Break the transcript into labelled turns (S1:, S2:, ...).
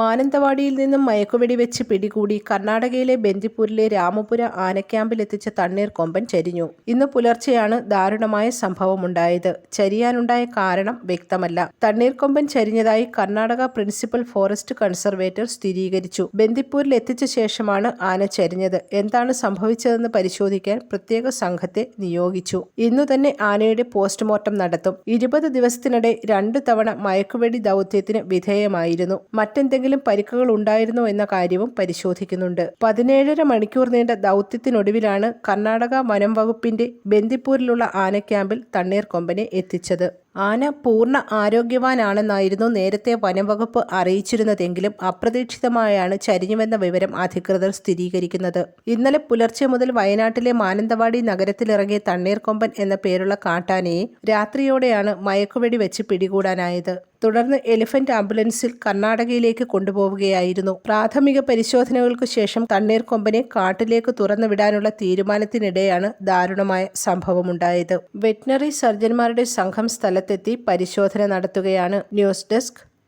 S1: മാനന്തവാടിയിൽ നിന്നും മയക്കുവെടി വെച്ച് പിടികൂടി കർണാടകയിലെ ബന്ദിപ്പൂരിലെ രാമപുര ആനക്യാമ്പിലെത്തിച്ച തണ്ണീർ കൊമ്പൻ ചരിഞ്ഞു. ഇന്ന് പുലർച്ചെയാണ് ദാരുണമായ സംഭവമുണ്ടായത്. ചരിയാനുണ്ടായ കാരണം വ്യക്തമല്ല. തണ്ണീർ കൊമ്പൻ ചരിഞ്ഞതായി കർണാടക പ്രിൻസിപ്പൽ ഫോറസ്റ്റ് കൺസർവേറ്റർ സ്ഥിരീകരിച്ചു. ബന്ദിപ്പൂരിൽ എത്തിച്ച ശേഷമാണ് ആന ചരിഞ്ഞത്. എന്താണ് സംഭവിച്ചതെന്ന് പരിശോധിക്കാൻ പ്രത്യേക സംഘത്തെ നിയോഗിച്ചു. ഇന്നു തന്നെ ആനയുടെ പോസ്റ്റ്മോർട്ടം നടത്തും. ഇരുപത് ദിവസത്തിനിടെ രണ്ടു തവണ മയക്കുവെടി ദൗത്യത്തിന് വിധേയമായിരുന്നു. മറ്റെന്തെങ്കിലും പരിക്കുകൾ ഉണ്ടായിരുന്നോ എന്ന കാര്യവും പരിശോധിക്കുന്നുണ്ട്. പതിനേഴര മണിക്കൂർ നീണ്ട ദൗത്യത്തിനൊടുവിലാണ് കർണാടക വനം വകുപ്പിന്റെ ബന്ദിപ്പൂരിലുള്ള ആനക്യാമ്പിൽ തണ്ണീർക്കൊമ്പനെ എത്തിച്ചത്. ആന പൂർണ ആരോഗ്യവാനാണെന്നായിരുന്നു നേരത്തെ വനംവകുപ്പ് അറിയിച്ചിരുന്നതെങ്കിലും അപ്രതീക്ഷിതമായാണ് ചരിഞ്ഞുവെന്ന വിവരം അധികൃതർ സ്ഥിരീകരിക്കുന്നത്. ഇന്നലെ പുലർച്ചെ മുതൽ വയനാട്ടിലെ മാനന്തവാടി നഗരത്തിലിറങ്ങിയ തണ്ണീർക്കൊമ്പൻ എന്ന പേരുള്ള കാട്ടാനയെ രാത്രിയോടെയാണ് മയക്കുവെടി വെച്ച് പിടികൂടാനായത്. തുടർന്ന് എലിഫന്റ് ആംബുലൻസിൽ കർണാടകയിലേക്ക് കൊണ്ടുപോവുകയായിരുന്നു. പ്രാഥമിക പരിശോധനകൾക്ക് ശേഷം തണ്ണീർക്കൊമ്പനെ കാട്ടിലേക്ക് തുറന്നുവിടാനുള്ള തീരുമാനത്തിനിടെയാണ് ദാരുണമായ സംഭവമുണ്ടായത്. വെറ്റിനറി സർജന്മാരുടെ സംഘം സ്ഥലത്തെത്തി പരിശോധന നടത്തുകയാണ് ന്യൂസ് ഡെസ്ക്